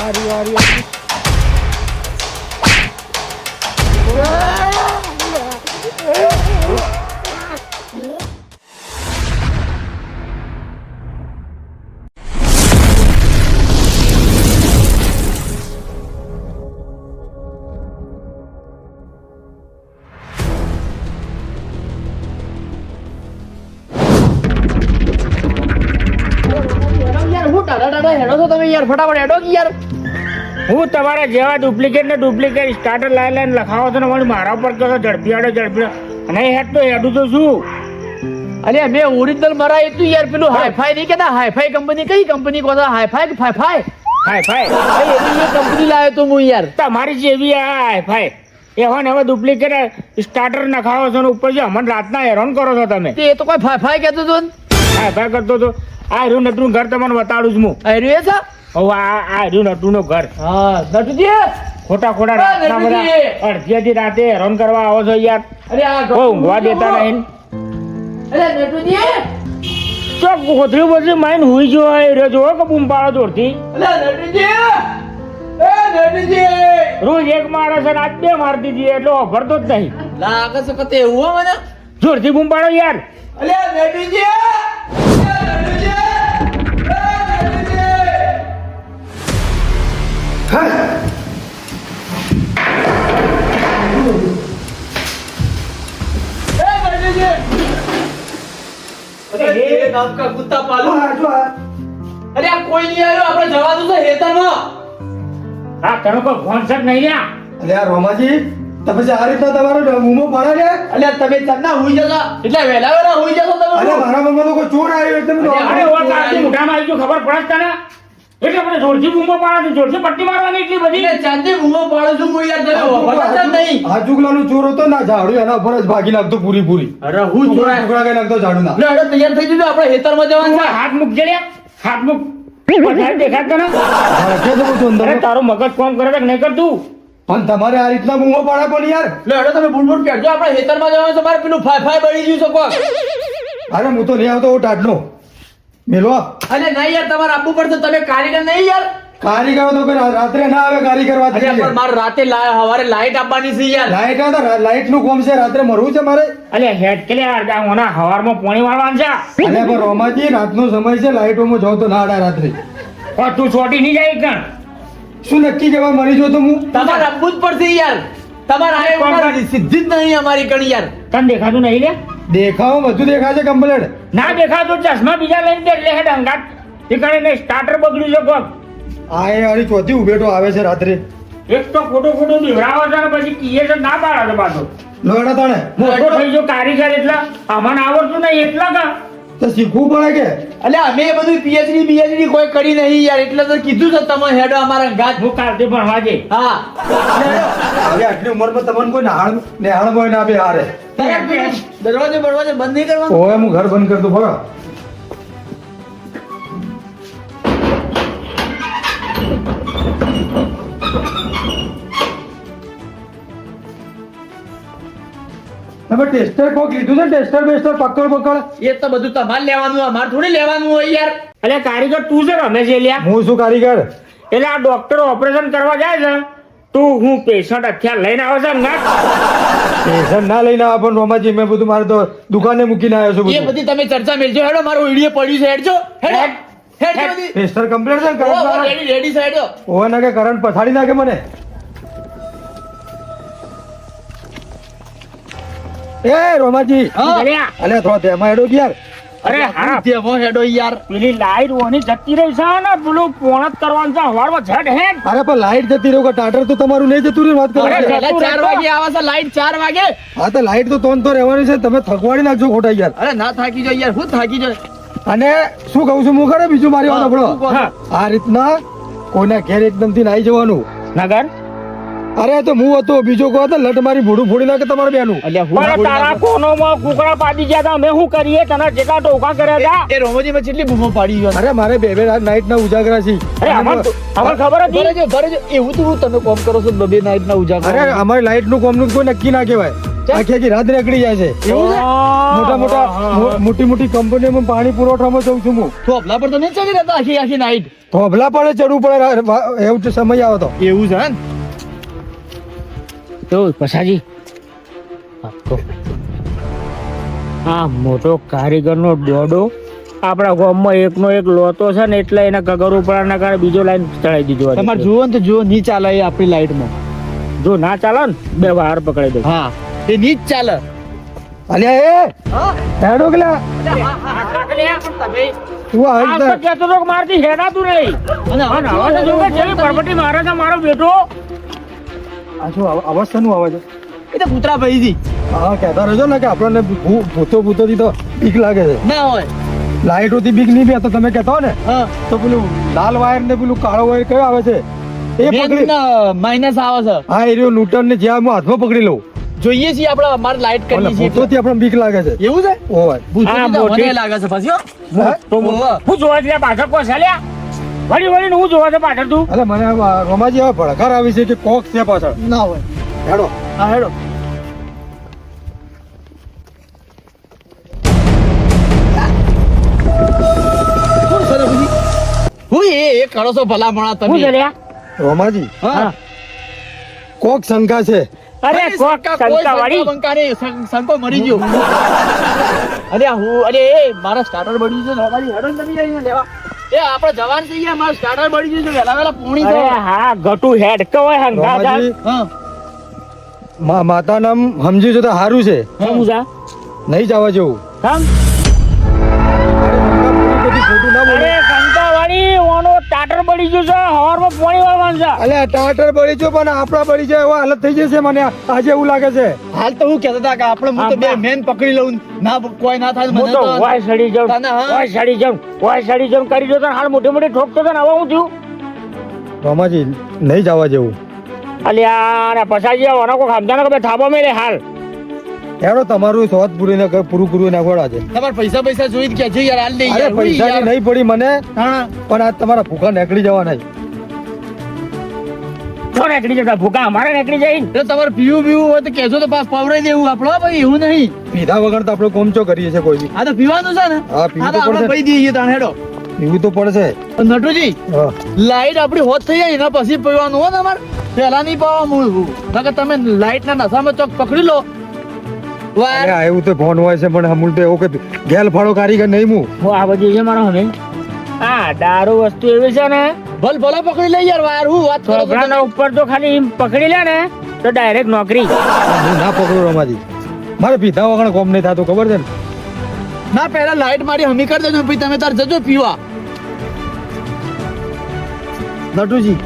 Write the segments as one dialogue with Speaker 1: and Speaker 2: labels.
Speaker 1: હારી હારી.
Speaker 2: યાર ટાટા હેડો છો તમે યાર ફટાફટ હેડો યાર
Speaker 1: હું તમારા જેવા ડુપ્લિકેટ ને ડુપ્લિકેટ સ્ટાર્ટર લાઈ લઈને લખાવો છો ને મારા ઉપર કહો ઝડપી આડો ઝડપી. અને હેડ તો હેડું તો શું?
Speaker 2: અરે મેં ઓરિજિનલ મરાય તું યાર પેલું હાઈફાઈ નહીં કેતા હાઈફાઈ કંપની કઈ કંપની કહો હાઈફાઈ કે ફાઈફાઈ ભાઈ એવી કંપની લાવ્યો તો હું યાર.
Speaker 1: તમારી જેવી આ હાય ફાય એવા ને એવા ડુપ્લિકેટ સ્ટાર્ટર નખાવો છો ને ઉપર જે અમને રાતના હેરાન કરો છો તમે.
Speaker 2: તે એ તો કોઈ ફાઈફાઈ કહેતો તો ને.
Speaker 1: હાય ફાય કરતો તો. આ રહ્યું નટનું ઘર તમને બતાડું છું હું.
Speaker 2: એ છે?
Speaker 1: હવે આ આ રહ્યું નટુંનું ઘર.
Speaker 2: હા નટુજી?
Speaker 1: ખોટા ખોટા રાતના બધા અડધી રાતે હેરાન કરવા આવો છો યાર.
Speaker 2: અરે આ
Speaker 1: કોઈ ઊંઘવા દેતા નહીં.
Speaker 2: અરે નટુજી.
Speaker 1: તો ગોધરી બોધરી માઈન હુઈ જો રે જો કે બૂમ પાડો
Speaker 2: અરે નટુજી. એ નટુજી.
Speaker 1: રોજ એક માણસ અને આજ બે માર દીધી એટલે ભરતો જ નહીં.
Speaker 2: લાગે છે કતે એવું મને?
Speaker 1: જોરથી બૂમ પાડો યાર.
Speaker 2: નટુજી. અરે કા કુત્તા પાલુ? અરે આ કોઈ નહીં આવ્યો આપણે જવાનું છે હેતરમાં
Speaker 1: હા તને કોઈ ફોન છે નહીં અરે
Speaker 3: અલ્યા રોમાજી તો પછી આ રીતના તમારો મૂમો છે?
Speaker 2: અલ્યા તમે ચંદા હુઈ જતા એટલે વહેલા વહેલા હુઈ જશો તમે
Speaker 3: અરે મારા તો કોઈ ચોર આવ્યો એટલે મેં
Speaker 1: અરે ઓર આવી ગયું ખબર પડે છે તને? એટલે મને જોરથી બૂમો પાડો જોરથી પટ્ટી મારવાની એટલી બધી?
Speaker 2: એટલે ચાંદી બૂમો પાડું છું કોઈ યાર તમે વખત નહીં.
Speaker 3: ચોર હતો ના ઝાડુ એના ઉપર જ ભાગી નાખતો પૂરી પૂરી.
Speaker 2: અરે હું
Speaker 3: ટુકડા ટુકડા કઈ નાખતો ઝાડુ ના.
Speaker 2: લે તૈયાર થઈ જજો આપણે હેતરમાં જવાનું છે.
Speaker 1: હાથ મુખ જડ્યા. હાથ મૂક. દેખાતો ને. તારું મગજ કોમ કરે કે નહીં કરતું?
Speaker 3: પણ તમારે આ રીતના બૂમો પાડે પણ યાર.
Speaker 2: એટલે તમે બૂટ પહેરજો આપણે હેતરમાં જવાનું તમારે પેલું ફાય ફાય બળી ગયું છે
Speaker 3: અરે હું તો નહીં આવતો હું ટાટનો મેલો.
Speaker 2: અરે નહીં યાર તમારે આપવું પડશે. તમે કારીગર નહીં યાર.
Speaker 3: કારીગર તો કોઈ રાત્રે ના આવે કારીગર વાત
Speaker 2: અરે પણ મારે રાતે હવારે લાઈટ આપવાની છે યાર.
Speaker 3: લાઈટ ના તો લાઈટનું કોમ છે રાત્રે મરવું છે મારે.
Speaker 1: અલે હેડ કે યાર હોના હવારમાં પાણી વાળવાનું છે.
Speaker 3: અને પણ રોમાજી રાતનો સમય છે લાઈટોમાં જાઉં તો ના આડા રાત્રે.
Speaker 1: પણ તું છોટી નહીં જાય કણ?
Speaker 3: શું નક્કી જવા મરી જો તો હું?
Speaker 2: તમારે આપવું જ પડશે યાર. તમારે આ સિદ્ધિ જ નહીં અમારી કણ યાર.
Speaker 1: તને દેખાતું નહીં લે?
Speaker 3: દેખાવ બધું દેખાય છે કમ્પ્લેટ
Speaker 1: ના દેખાતું ચશ્મા બીજા લઈને દે એટલે હેડ હંગાત એ કરીને સ્ટાર્ટર બગડ્યું છે કોક.
Speaker 3: આ એ વાળી ચોથી ઉભેટો આવે છે રાત્રે.
Speaker 1: એક તો ખોટું ખોટું બીવડાવો છે પછી કીએ છે ના પાડો પાછો.
Speaker 3: લોડા તણે.
Speaker 1: મોટો થઈ ગયો કારીગર એટલા. અમને આવડતું નહીં એટલા કા?
Speaker 3: તો શીખવું પડે કે?
Speaker 2: એટલે અમે બધું પીએચડી બીએચડી કોઈ કરી નહીં યાર એટલે તો કીધું છે તમે હેડો અમારા ગાત
Speaker 1: હું કાલથી પણ વાગે.
Speaker 2: હા.
Speaker 3: હવે આટલી ઉંમરમાં તમને કોઈ નહાણ નહાણ હોય ના બે હારે.
Speaker 2: દરવાજો બરવાજો બંધ નહીં કરવાનો?
Speaker 3: ઓય હું ઘર બંધ કરતો બગા તમે ટેસ્ટર કોક લીધું છે? ટેસ્ટર બેસ્ટર પકડ પકડ.
Speaker 2: એ તો બધું તમારે લેવાનું અમારે થોડી લેવાનું હોય યાર.
Speaker 1: એટલે કારીગર તું છે રમે છે લ્યા?
Speaker 3: હું શું કારીગર.
Speaker 1: એટલે આ ડોક્ટર ઓપરેશન કરવા જાય છે? તું હું પેશન્ટ અત્યારે લઈને આવે છે ના?
Speaker 3: પેશન્ટ ના લઈને આવે પણ રોમાજી મેં બધું મારે તો દુકાને મૂકીને આવ્યો છું
Speaker 2: એ
Speaker 3: બધી.
Speaker 2: તમે ચર્ચા મેળજો હેડો મારો વીડિયો પડ્યું છે હેડજો. હેડ હેડ બધી.
Speaker 3: ટેસ્ટર કમ્પ્લીટ છે કરંટ
Speaker 2: રેડી રેડી છે
Speaker 3: ઓ ના કે કરંટ પછાડી નાખે મને. એ રોમાજી. અલે થોડો તેમાં હેડો યાર.
Speaker 1: અરે હા.
Speaker 2: દેવો હેડો યાર.
Speaker 1: પેલી લાઈટ ઓની જતી રહી છે ને પેલું પોણત કરવાનું છે હવારમાં ઝડ હે.
Speaker 3: અરે પણ લાઈટ જતી રહ્યો કે ટાટર તો તમારું નહીં જતું રહ્યું? વાત કરો.
Speaker 1: અરે,
Speaker 3: છો.
Speaker 2: એટલે ચાર વાગે આવે છે લાઈટ ચાર વાગે.
Speaker 3: હા તો લાઈટ તો તોન તો રહેવાની છે તમે થકવાડી નાખજો ખોટા યાર.
Speaker 2: અરે ના થાકી જાય યાર હું થાકી જાય?
Speaker 3: અને શું કહું છું હું ખરે બીજું મારી વાત?
Speaker 2: હા
Speaker 3: આ રીતના કોઈના ઘેર એકદમથી નાઈ જવાનું.
Speaker 1: નગર?
Speaker 3: અરે તો હું હતો બીજો કોઈ હતો લટ મારી ભૂડું ફોડી નાખે તમારે બેનું.
Speaker 2: અલ્યા હું
Speaker 1: પણ તારા કોનોમાં કુકડા પાડી ગયા હતા અમે શું કરીએ? તને જેટલા ટોકા કર્યા હતા
Speaker 2: એ રોમોજી માં કેટલી બૂમો પાડી ગયો
Speaker 3: અરે મારે બે બે નાઈટ ના ઉજાગરા છે.
Speaker 1: અરે અમાર ખબર હતી?
Speaker 2: ભરે જો ભરે જો એવું તો હું તમે કોમ કરો છો બે નાઈટ ના ઉજાગરા
Speaker 3: અરે અમારી લાઈટનું કોમનું કોઈ નક્કી ના કહેવાય. આખી આખી રાત નીકળી જાય છે.
Speaker 2: એવું છે?
Speaker 3: મોટા મોટા મોટી મોટી કંપનીઓમાં પાણી પુરવઠામાં જઉં છું હું.
Speaker 2: તો પર તો નહીં ચડી રહેતા આખી આખી નાઈટ
Speaker 3: થોભલા પડે ચડવું પડે એવું સમય આવે તો
Speaker 2: એવું છે ને
Speaker 1: તો પછાજી આ મોટો કારીગરનો દોડો આપણા ગામમાં એકનો એક લોતો છે ને એટલે એના કગર ઉપરના કારણે બીજો લાઈન ચડાવી દીધો
Speaker 2: તમારે જુઓ ને તો જુઓ નહીં ચાલે એ આપણી લાઈટમાં.
Speaker 1: જો ના ચાલે ને બે વાર પકડાઈ દો.
Speaker 2: હા એ નહીં જ ચાલે.
Speaker 3: અલ્યા એ! હેડો ગલા. તું આ
Speaker 1: આ તો કહેતો તો મારાથી હેડાતું નહીં.
Speaker 2: અને
Speaker 1: હવે તો જેવી પરપટી મારે મારો બેટો.
Speaker 3: આ શું અવાજ શાનું આવે
Speaker 2: એ તો કૂતરા ભાઈ
Speaker 3: હા કહેતા રહેજો ને કે આપણને ભૂતો ભૂતોથી તો બીક લાગે છે.
Speaker 2: ના હોય.
Speaker 3: લાઈટોથી બીક નહીં બે તો તમે કહેતા હો ને. તો પેલું લાલ વાયર ને પેલું કાળો વાયર કયો આવે છે? એ પકડી
Speaker 2: માઇનસ આવે છે.
Speaker 3: હા એ રહ્યો નૂટન ને જ્યાં હું હાથમાં પકડી લઉં.
Speaker 2: જોઈએ છીએ આપણે અમારે લાઈટ કરી છે
Speaker 3: તો આપણે બીક લાગે છે.
Speaker 2: એવું છે?
Speaker 3: ઓય.
Speaker 2: ભૂતોથી
Speaker 1: હા,
Speaker 2: તો
Speaker 1: મોટી.
Speaker 2: મને લાગે છે પછી
Speaker 1: તો હું? જોવા છે પાછળ કોસ હાલ્યા વળી વળી હું જોવા છે પાછળ તું?
Speaker 3: અરે મને રોમાજી હવે ભડકાર આવી છે કે કોક છે પાછળ.
Speaker 2: ના હોય.
Speaker 3: હેડો.
Speaker 2: હા હેડો. કોણ છે રે પછી? હું એ એ કરો છો ભલા મોણા તમે
Speaker 3: રોમાજી?
Speaker 2: હા.
Speaker 3: કોક શંકા છે.
Speaker 1: અરે કોક શંકા વાળી.
Speaker 2: શંકા મરી ગયો. અરે હું અરે એ મારા સ્ટાર્ટર બની ગયું છે નોકરી હેડો તમે લેવા. એ આપણે જવાન થઈ ગયા મારા સ્ટાર્ટર બળી ગયું છે પોણી તો
Speaker 1: હા ગટુ હેડ કવાય હંગા
Speaker 2: હા.
Speaker 3: માતા નામ સમજી છો તો સારું છે. નહીં જવા જેવું.
Speaker 1: કામ ટાટર બળી ગયું છે. હવારમાં પાણી વાળવાનું છે.
Speaker 3: અલે ટાટર બળી ગયું પણ આપણા બળી જાય એવો હાલત થઈ જશે મને. આજે એવું લાગે છે.
Speaker 2: હાલ તો હું કહેતા હતા કે આપણે હું તો બે મેન પકડી લઉં. ના કોઈ ના થાય મને
Speaker 1: તો વાય સડી જાઉં. વાય સડી જાઉં. વાય સડી જાઉં કરી દો તો હાલ મોટી મોટી ઠોકતો તો ને હવે હું થયું?
Speaker 3: રોમાજી નહીં જવા જેવું.
Speaker 1: અલ્યા ને પછાજી આવવાનો કોઈ સમજાને કે થાબો મેલે. હાલ.
Speaker 3: હેડો તમારું શોધ પૂરી ને પૂરું પૂરું નાખવાડા છે.
Speaker 2: તમારે પૈસા પૈસા જોઈ કે છે યાર હાલ દે
Speaker 3: અરે
Speaker 2: યાર
Speaker 3: નહીં પડી મને પણ આ તમારા ભૂખા નીકળી જવાના છે.
Speaker 1: તો નીકળી જતા ભૂકા અમારે નીકળી જાય
Speaker 2: તો તમારે પીવું પીવું હોય તો કહેજો તો પાસ પવરાઈ દેવું આપણો ભાઈ એવું નહીં.
Speaker 3: પીધા વગર તો આપણે કોમચો કરીએ કોઈ
Speaker 2: આ તો પીવાનું છે ને.
Speaker 3: હા, પીવું તો
Speaker 2: તો
Speaker 3: પડશે.
Speaker 2: પી દઈએ તાણ હેડો.
Speaker 3: પીવું તો પડશે.
Speaker 2: નટુજી લાઈટ આપણી હોત થઈ જાય એના પછી પીવાનું અમારે. પહેલા નહીં પાવાનું નકર તમે લાઈટ ના નશામાં ચોક પકડી લો.
Speaker 3: અરે આ એવું તો ફોન હોય છે પણ અમૂલ તો એવું કે ગેલ ફાળો કારીગર નહીં હું
Speaker 1: હું આ બધી છે મારો હવે આ દારૂ વસ્તુ એવી છે ને
Speaker 2: ભલ ભલા પકડી લઈ યાર વાયર હું વાત કરો?
Speaker 1: છોકરાના ઉપર તો ખાલી એમ પકડી લે ને તો ડાયરેક્ટ નોકરી.
Speaker 3: હું ના પકડું રમાજી. મારે પીધા વગર કોમ નહીં થતું ખબર છે ને?
Speaker 2: ના પહેલા લાઈટ મારી હમી કરી દેજો પછી તમે તાર જજો પીવા. નટુજી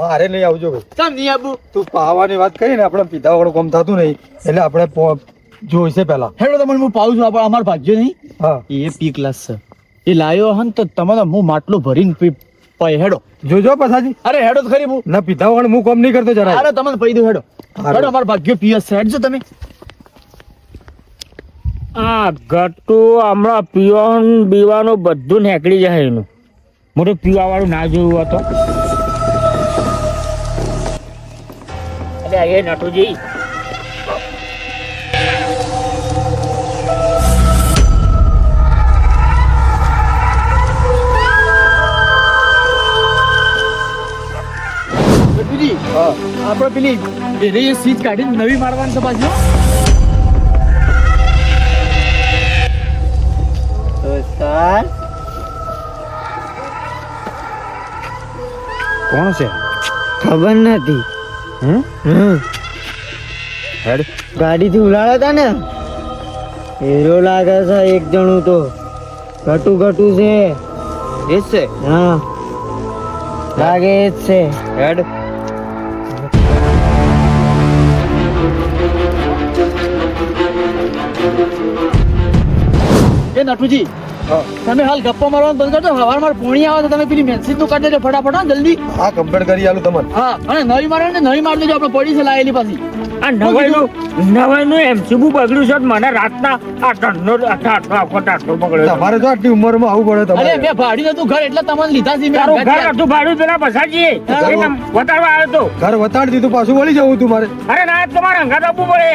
Speaker 3: મારે નહીં આવજો ભાઈ.
Speaker 2: કેમ નહીં આવું
Speaker 3: તું પાવાની વાત કરી ને આપણે પીધા વગર કોમ થતું નહીં. એટલે આપણે જોઈશે પહેલા.
Speaker 2: હેડો તમને હું પાઉં છું આપણે અમાર ભાગ્ય નહીં.
Speaker 3: હા.
Speaker 2: એ પી ક્લાસ છે. એ લાયો હન તો તમારો હું માટલું ભરીને પી પાય હેડો.
Speaker 3: જોજો પછાજી.
Speaker 2: અરે હેડો તો ખરી હું
Speaker 3: ના પીધા વગર હું કોમ નહીં કરતો જરા
Speaker 2: અરે તમને પી દઉં હેડો. હેડો અમાર ભાગ્ય પીએસ છે. હેડજો તમે.
Speaker 1: આ ગટુ હમણાં પીવાનું બીવાનું બધું નીકળી જાય એનું. મોટું પીવા વાળું ના જોયું હતો અરે એ નટુજી
Speaker 2: આપણે પેલી એને એ સીટ કાઢીને નવી મારવાની છે પાછી
Speaker 3: કોણ છે?
Speaker 4: ખબર નથી.
Speaker 3: હેડ.
Speaker 4: ગાડીથી ઉલાડ્યા હતા ને? હીરો લાગે છે એક જણું તો. ઘટુ ઘટુ છે.
Speaker 3: એ છે?
Speaker 4: હા. લાગે એ જ છે.
Speaker 3: હેડ.
Speaker 2: એ નટુજી. તમે હાલ ગપ્પો મારવાનું બંધ કરજો હવાર માર પોણી આવે તો તમે પેલી મેસેજનું કાઢી દેજો ફટાફટ હા જલ્દી.
Speaker 3: હા કમ્પ્લીટ કરી આલું તમને.
Speaker 2: હા અને નવી મારે ને નવી મારી દેજો આપણે પડી છે લાયેલી પાછી.
Speaker 1: આ નવાઈનું નવાઈનું એમસીબુ બગડ્યું છે મને રાતના આ ટનનો આઠા આટલો આખો પકડ્યો
Speaker 3: તમારે તો આટલી ઉંમરમાં આવું પડે
Speaker 2: અરે
Speaker 3: તમારે
Speaker 2: મેં ભાડી નતું ઘર એટલે તમને લીધા છે મેં
Speaker 1: ઘર હતું ભાડું પેલા પસાજી વતાડવા આવ્યો તો
Speaker 3: ઘર વતાડી દીધું પાછું વળી જવું તું મારે.
Speaker 1: અરે ના તમારે હંગાત આપવું પડે.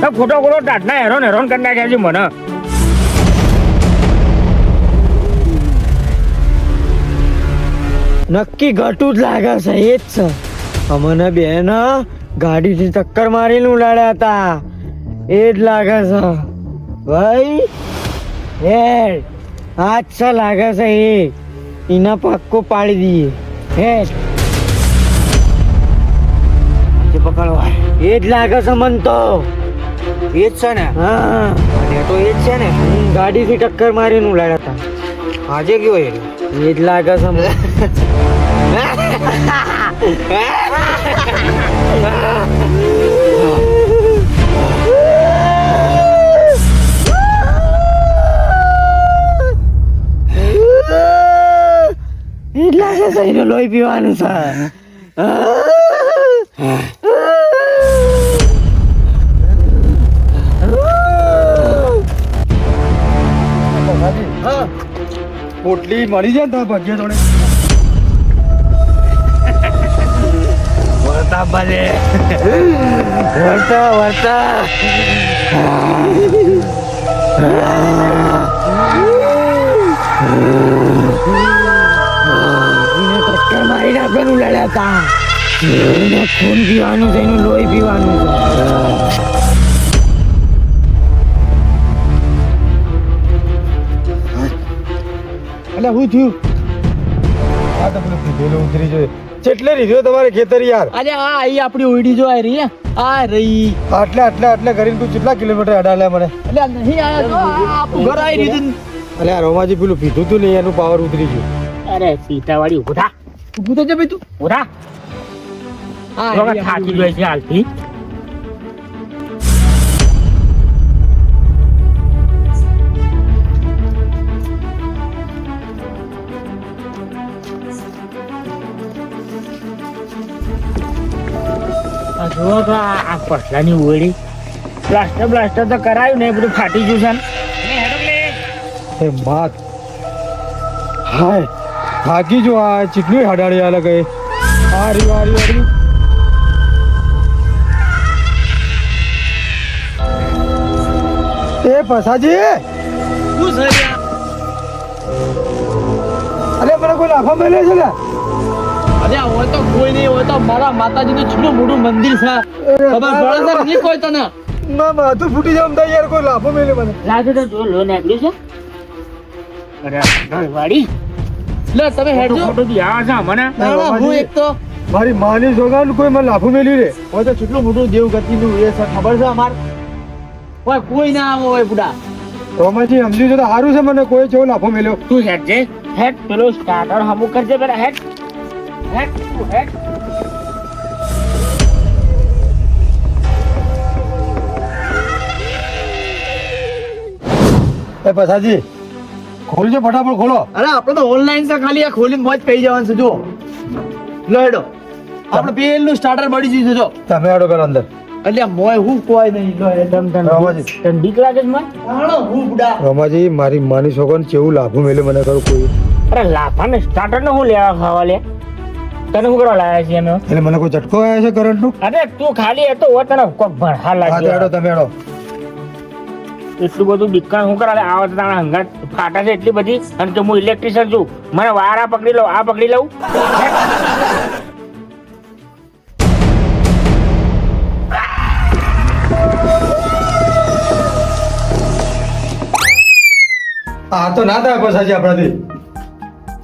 Speaker 1: તો ખોટો ખોટો ટાટના હેરોન હેરોન કરી નાખ્યા છે મને.
Speaker 4: નક્કી ઘટું જ લાગે છે એ જ છે. અમને બેન ગાડીથી ટક્કર મારીને ઉડાડ્યા હતા. એ જ લાગે છે. ભાઈ હેડ. આ જ છે લાગે છે એ. એના પાક્કો પાડી દઈએ. હેડ.
Speaker 1: પકડવા
Speaker 4: એ જ લાગે છે મન તો.
Speaker 1: એ જ છે ને?
Speaker 4: હા.
Speaker 1: તો એ જ છે ને?
Speaker 4: ગાડીથી ટક્કર મારીને ઉડાડ્યા હતા.
Speaker 1: આજે એ.
Speaker 4: એ જ લાગે છે મને. એ જ લાગે છે એનું લોહી પીવાનું છે
Speaker 3: પોટલી મળી જાય તો ભાગ્ય જોડે
Speaker 1: વળતા ભલે
Speaker 4: વળતા વળતા મારીને આપણને ઉડાડ્યા હતા ખૂન પીવાનું છે, એનું લોહી પીવાનું છે.
Speaker 3: એટલે હું થયું? આ તો પેલું કીધેલું ઉતરી જોઈએ કેટલે રીધ્યો તમારે ખેતર યાર.
Speaker 2: અરે આ આઈ આપણી ઓઈડી જો આ રહી આ રહી.
Speaker 3: આટલે આટલે આટલે કરીને તું કેટલા કિલોમીટર અડાડ્યા મને?
Speaker 2: એટલે આ નહીં આયા તો. આ આપણું ઘર આવી રીધું
Speaker 3: અરે આ રોમાજી પેલું પીધું તું નહીં એનું પાવર ઉતરી ગયું.
Speaker 1: અરે સીતાવાળી ઊભા
Speaker 2: ઊભું તો છે ભાઈ તું.
Speaker 1: ઊભા
Speaker 2: આ
Speaker 1: જો થાકી ગયો છે હાલથી. તો આ પસલાની ઓળી. પ્લાસ્ટર બ્લાસ્ટર તો કરાયું ને બધું ફાટી ગયું છે
Speaker 3: એ માત હાય. ભાગી જો આ ચીકલી હડાડી આલે ગઈ. આ રહ્યું આ રહ્યું આ એ પસાજી
Speaker 2: શું છે
Speaker 3: અરે મને કોઈ લાફા મેલે છે ને?
Speaker 2: અરે હોય તો કોઈ નહીં હોય તો મારા માતાજીનું છોટું મોટું મંદિર છે. ખબર પડે છે નહીં કોઈ તને?
Speaker 3: ના માથું ફૂટી જાય થાય યાર કોઈ લાફો મેલે મને.
Speaker 1: લાગે તો જો લો નીકળ્યું છે. અરે વાડી
Speaker 2: લે તમે હેડજો.
Speaker 1: ખોટું ખોટું બી આવે છે મને.
Speaker 2: ના, ના, હું એક તો
Speaker 3: મારી માની જોગાન કોઈ મને લાફો મેલી રે?
Speaker 2: હોય તો કેટલું મોટું દેવ ગતિનું એ છે ખબર છે અમાર? હોય કોઈ ના આવો હોય બુડા.
Speaker 3: રોમાજી સમજી તો સારું છે મને કોઈ જેવો લાફો મેલ્યો.
Speaker 1: તું હેડ જે. હેડ પેલો સ્ટાર્ટર હમું કરજે પેલા હેડ. હેડ તું હેડ
Speaker 3: એ પછાજી ખોલજો ફટાફટ ખોલો.
Speaker 2: અરે આપણે તો ઓનલાઈન છે ખાલી આ ખોલીને મોજ પડી જવાનું છે જો લો હેડો. આપણે પેલું સ્ટાર્ટર મળી જશે જો
Speaker 3: તમે આડો પેલા અંદર.
Speaker 2: એટલે મોય હું કોઈ નહીં. લો
Speaker 3: એકદમ
Speaker 1: તન. બીક લાગે છે મને
Speaker 2: હું બુડા.
Speaker 3: રોમાજી મારી માની સોગન કેવું લાફો મેલે મને કરું કોઈ?
Speaker 1: અરે લાફાને સ્ટાર્ટર ને હું લેવા ખાવા લે? તને શું કરવા લાયા છે
Speaker 3: એટલે મને કોઈ ઝટકો આવ્યો છે કરંટનું
Speaker 1: અરે તું ખાલી હતો હો તને કોક ભણહા
Speaker 3: હા તો તમે હેડો.
Speaker 1: એટલું બધું બીકાન શું કરાવે? આ વખતે તારા હંગાત ફાટા છે એટલી બધી અને તો હું ઇલેક્ટ્રિશિયન છું. મને વાર આ પકડી લઉં આ પકડી લઉં.
Speaker 3: આ તો ના થાય પછી આપણાથી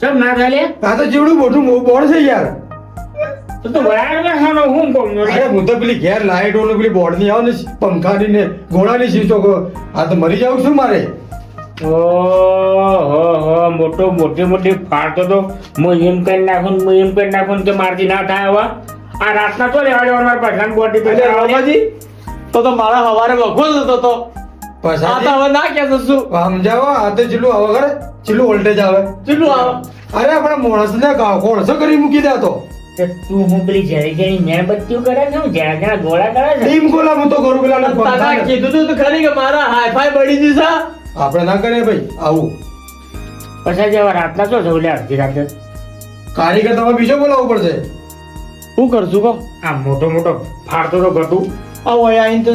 Speaker 1: ચમ ના થાય લે?
Speaker 3: આ તો જીવડું મોટું બોર્ડ છે યાર.
Speaker 1: તો બરાબર ખાનો હું કહું
Speaker 3: અરે હું તો પેલી ઘેર લાઈટો પેલી બોર્ડની આવે ને પંખાની ને ઘોડાની શીશો આ તો મરી જાવ છું મારે.
Speaker 1: ઓહો મોટો મોટી મોટી ફાડતો તો હું એમ કરી નાખું હું એમ કરી નાખું ને કે મારથી ના થાય હવે આ રાતના તો જવાનું મારા પઠાણ બોડી
Speaker 2: તો તો મારા હવારે વખો જતો તો. આ તો હવે ના શું?
Speaker 3: સમજાવો આ તો ચેટલું આવે ખરે ચેટલું વોલ્ટેજ આવે.
Speaker 2: ચેટલું આવે.
Speaker 3: અરે આપણા માણસને ગાવ કોણસો કરી મૂકી દેતો
Speaker 1: તે. તું હું પેલી જરી જરી નેણબત્તીઓ કરે છે હું ગોળા કરે છે?
Speaker 3: ટીમ ગોલા હું તો કરું પેલા
Speaker 2: તારા કીધું તું તો ખરી કે મારા હાઈફાઈ બળી ગયું છે?
Speaker 3: આપણે ના કરીએ ભાઈ આવું.
Speaker 1: પછી જેવા રાતના શું થયું? લે અડધી રાતે.
Speaker 3: કારીગર તમારે બીજો બોલાવવો પડશે.
Speaker 2: શું કરશું કહો?
Speaker 1: આ મોટો મોટો ફાડતો તો ઘટું.
Speaker 2: આ ઓય આઈને તો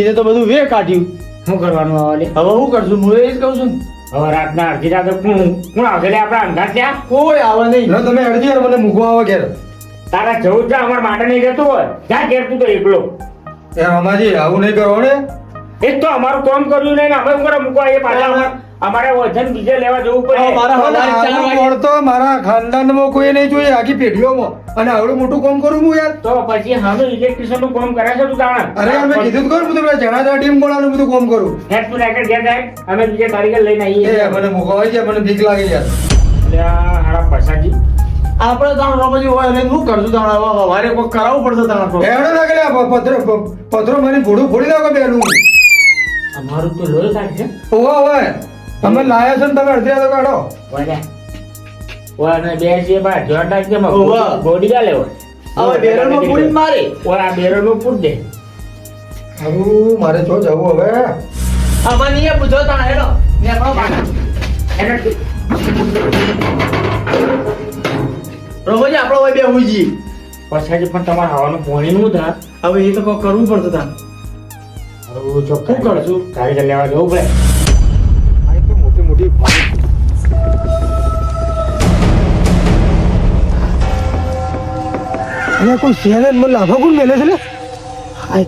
Speaker 2: એને તો બધું વે કાઢ્યું.
Speaker 1: શું કરવાનું આવે
Speaker 2: હવે શું કરશું? હું એ જ કહું છું.
Speaker 1: હવે રાતના અડધી રાતે કોણ કોણ આવશે લે આપણા અંધાર ત્યાં?
Speaker 2: કોઈ આવે નહીં.
Speaker 3: એટલે તમે અડધી વાર મને મૂકવા આવો ઘેર.
Speaker 1: તારા જવું છે અમાર માટે નહીં જતું હોય? ક્યાં ઘેર તું તો એકલો?
Speaker 3: એ અમારી આવું નહીં કરો ને.
Speaker 1: એક તો અમારું કામ કર્યું નહીં ને અમે શું મૂકવા એ પાછા અમારે- વજન બીજે લેવા જવું પડે.
Speaker 2: મારા
Speaker 3: પણ
Speaker 2: હવારે ચાર
Speaker 3: આવું
Speaker 2: વાગે.
Speaker 3: કોણ તો મારા ખાનદાનમાં કોઈ નહીં જોઈએ આખી પેઢીઓમાં. અને આવડું મોટું કામ કરું હું યાર.
Speaker 1: તો પછી હવે ઇલેક્ટ્રિશિયનનું કામ કરે છે તું તાણા
Speaker 3: અરે યાર કીધું તો ખરું બધું પેલા જણા જણા ટીમ ગોળાનું બધું કામ કરું.
Speaker 1: હેડ તું રાઈટર ઘેર જાય અમે બીજે કારીગર લઈને
Speaker 3: એ મને મૂકવા જાય મને બીક લાગે યાર.
Speaker 1: એટલે હારા પૈસાજી
Speaker 2: આપણે તાણ રોમાજી હોય અને શું કરશું તાણ હવે હવારે કોઈ કરાવવું પડશે તાણ
Speaker 3: એવડે આ પથરો પથરો મારી ભોડું ફોડી નાખો બેનું
Speaker 1: અમારું તો લોહી
Speaker 3: ઓવા ઓવા તમે લાયા છો ને તમે અડધી તો કાઢો.
Speaker 1: ઓલે બે છે બા જોડા કે માં. બોડી ગાલે હોય
Speaker 2: હવે બેરલમાં પૂરી મારે.
Speaker 1: આ બેરલનું પૂર દે.
Speaker 3: હું મારે જો જવું હવે.
Speaker 2: હવે નહીં પૂછો તા હેડો. નેકળો બહાર.
Speaker 1: એને
Speaker 2: રોમાજી આપણો હોય બે હુજી
Speaker 1: પછી પણ તમારે હવાનું પોણી નું થા
Speaker 2: હવે એ તો કરવું
Speaker 1: પડતું તા શું કરશું? કારીગર લેવા જવું પડે.
Speaker 3: તો મોટી મોટી ભારી. અરે કોઈ શેર મને લાફા કોણ મેલે છે લે હાય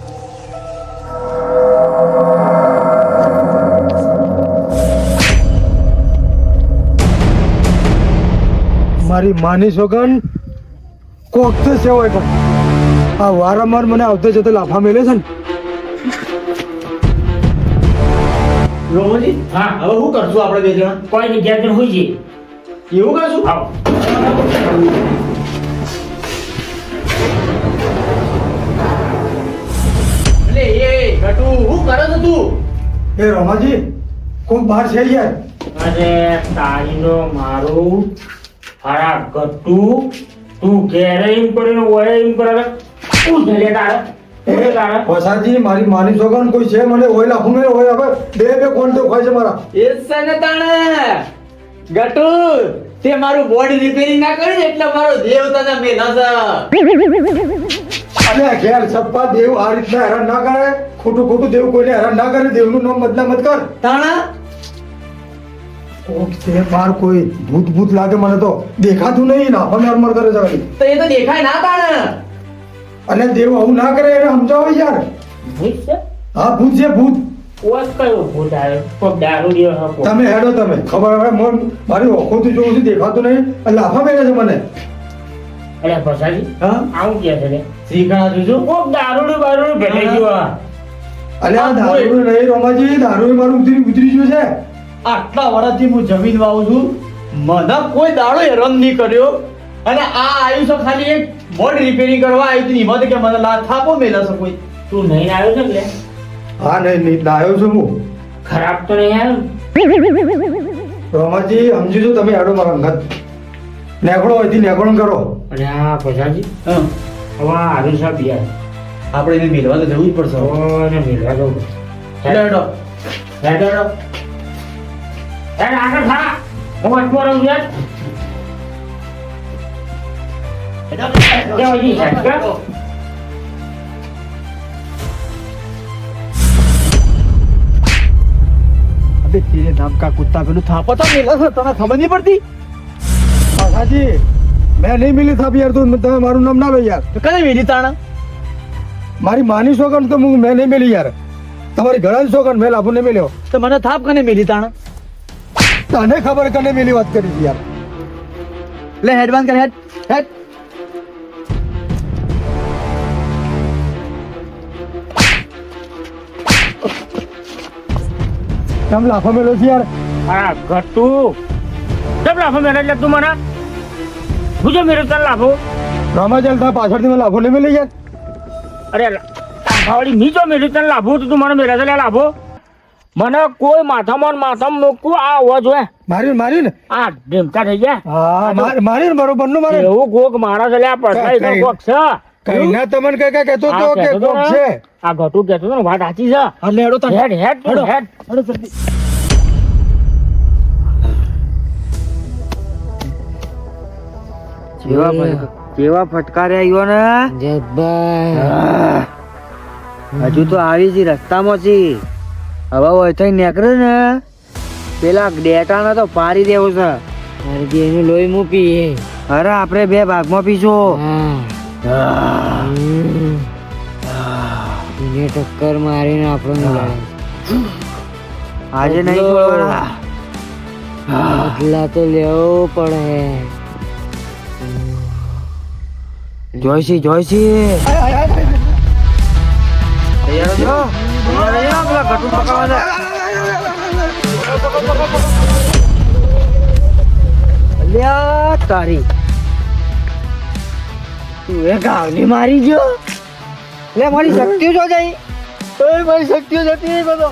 Speaker 3: મારી માની સોગન કોક તો છે હોય કોક. આ વારંવાર મને આવતે જતે લાફા મેલે છે ને
Speaker 2: રોમાજી
Speaker 1: હા.
Speaker 2: હવે શું કરશું આપણે બે જણા?
Speaker 1: કોઈ ની ઘેર હોય છે
Speaker 2: એવું કરશું?
Speaker 1: આવો
Speaker 2: એટલે એ ગટુ શું કરે છે તું?
Speaker 3: એ રોમાજી કોક બહાર છે યાર.
Speaker 1: અરે તારીનો મારું હારા ગટ્ટુ તું ઘેરે એમ કરીને ઓય એમ કરે શું છે. લે તારે શું છે તારે
Speaker 3: વસાજી મારી માની સોગન કોઈ છે? મને ઓઇલ આપું મેં ઓઇલ આપે બે બે કોણ તો હોય છે મારા?
Speaker 2: એ જ છે ને તાણે. ગટુ તે મારું બોડી રિપેરિંગ ના કરી એટલે મારો દેવ તને મે છે
Speaker 3: અને ખેર સપ્પા દેવ આ રીતના હેરાન ના કરે? ખોટું ખોટું દેવ કોઈને હેરાન ના કરે? દેવનું નામ બદલા મત કર.
Speaker 2: તાણા?
Speaker 3: છે બાર કોઈ ભૂત ભૂત લાગે મને તો. દેખાતું નહીં લાફા મર કરે છે
Speaker 2: તો એ તો દેખાય ના તાણે.
Speaker 3: અને દેવ આવું ના કરે એને સમજાવો યાર.
Speaker 1: ભૂત છે?
Speaker 3: હા ભૂત છે ભૂત.
Speaker 1: ઓય કયો ભૂત આવે? કોઈ દારૂડિયો હકો
Speaker 3: તમે હેડો તમે. ખબર હવે મોન મારી ઓખોથી જોઉં છું દેખાતું નહીં. અને લાફા મેલે છે મને.
Speaker 1: અરે ભસાજી
Speaker 2: હા?
Speaker 1: આવું કે છે લે?
Speaker 2: શ્રીકણા જોજો.
Speaker 1: કોક દારૂડિયો બારૂડિયો ભેટે ગયો આ.
Speaker 3: અને આ દારૂ નહીં રોમાજી. દારૂ મારું ઉતરી ઉતરી ગયું છે.
Speaker 2: આટલા વર્ષથી હું જમીન વાવું છું. મને કોઈ દાડો હેરાન નહીં કર્યો. અને આ આવ્યું છે ખાલી એક બોર્ડ રિપેરિંગ કરવા આવી હતી. એમાં કે મને લા થાપો મેલા છે કોઈ.
Speaker 1: તું નહીં આવ્યો છે લે.
Speaker 3: હા નહીં નહીં લાયો છું હું.
Speaker 1: ખરાબ તો નહીં આવ્યો?
Speaker 3: રમાજી સમજી છું તમે આડો મારા અંગત. નેકળો હોય નેકડો કરો.
Speaker 1: અને આ પછાડી
Speaker 2: હા.
Speaker 1: હવે આવ્યું છે બિયાર
Speaker 2: આપણે એને મેળવા તો જવું જ પડશે.
Speaker 1: હવે એને મિલવા જવું
Speaker 2: હેડો, હેડો.
Speaker 1: હેડો હેડો હેડ આગળ થા હું વચમાં રહું યાર. કે?
Speaker 3: અબે તેરે નામ કા કુત્તા પેલું
Speaker 2: થાપો તો મેલા છે તને ખબર નહીં પડતી
Speaker 3: પાછાજી મેં નહીં મિલી થાપ યાર તો તમે મારું નામ ના લો યાર
Speaker 2: તો કને મેલી તાણા
Speaker 3: મારી માની સોગન તો હું મેં નહીં મેલી યાર તમારી ઘણા સોગન મેં લાભો નહીં મેલ્યો
Speaker 2: તો મને થાપ કને મિલી તાણા
Speaker 3: તને ખબર કને મેલી વાત કરી યાર
Speaker 2: લે હેડવાન કર હેડ હેડ
Speaker 3: કેમ લાફો મેલો છે યાર?
Speaker 1: આ ઘટુ કેમ લાફો મેલો એટલે તું મને? ગુજો મેરો તને લાફો?
Speaker 3: રામા ચાલતા પાછળથી મને લાફો નહીં મેલી યાર.
Speaker 1: અરે લાફાવાળી મી જો મેરી તને લાફો તો તું મને મેરા છે લે લાફો. મને કોઈ માથામાં માથમ મૂકવું આ અવાજ હોય.
Speaker 3: માર્યું ને, માર્યું ને?
Speaker 1: આ ઢીમકા થઈ ગયા.
Speaker 3: હા માર- માર્યું ને બરોબરનું મારે
Speaker 1: એવું કોક માણસ એટલે આ પડતા કોક છે.
Speaker 3: કઈ ના તમને કઈ કઈ કહેતો તો કે
Speaker 1: તો
Speaker 3: કોક છે.
Speaker 1: આ ઘટું કહેતો તો ને વાત સાચી છે.
Speaker 3: હા હેડો તાણ.
Speaker 1: હેડ હેડ
Speaker 3: હેડો.
Speaker 1: હેડ.
Speaker 3: હેડો જલ્દી.
Speaker 4: જેવા ફટક- જેવા ફટકારે આવ્યો ને. હજુ તો આવી છે રસ્તામાં છે. હવે વૈથઈ નીકળે ને. પેલા ડેટાને તો પારી દેવો છે. એનું લોહી મૂકી. અરે આપણે બે ભાગમાં પીશું. એને ટક્કર મારીને આપણને આજે નહીં બદલા. તો લેવો પડે. જોઈશી જોઈશી. તૈયાર છો તૈયાર પેલા ઘટું પકડવા દે તારી. તું એ ગાવની મારી ગયો? લે મારી શક્તિઓ જો જઈ ઓય મારી શક્તિઓ જતી નહીં બધો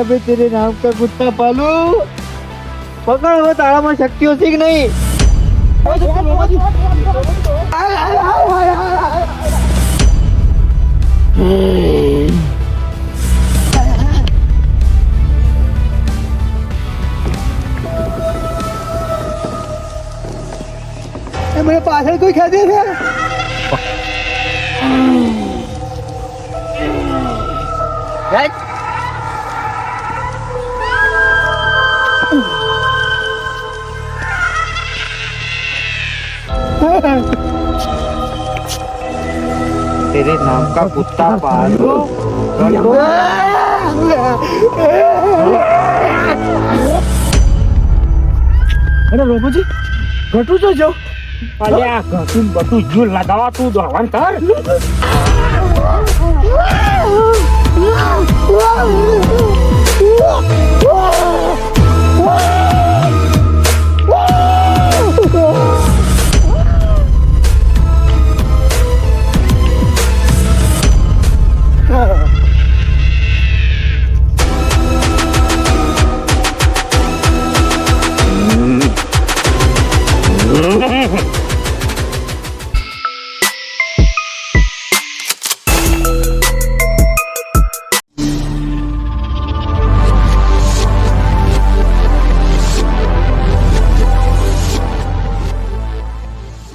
Speaker 4: અબે તેરે નામ કા કુત્તા પાલુ. પકડ હવે તારામાં શક્તિઓ છે કે નહીં?
Speaker 3: એ મને પાછળ કોઈ ખેંચે છે
Speaker 4: હેટ. तेरे नाम का कुत्ता पालू
Speaker 3: અરે રોમજી ઘટું તો જો
Speaker 1: અલે આ ઘટું બધું જુ લગાવા તું દોડવાનું કર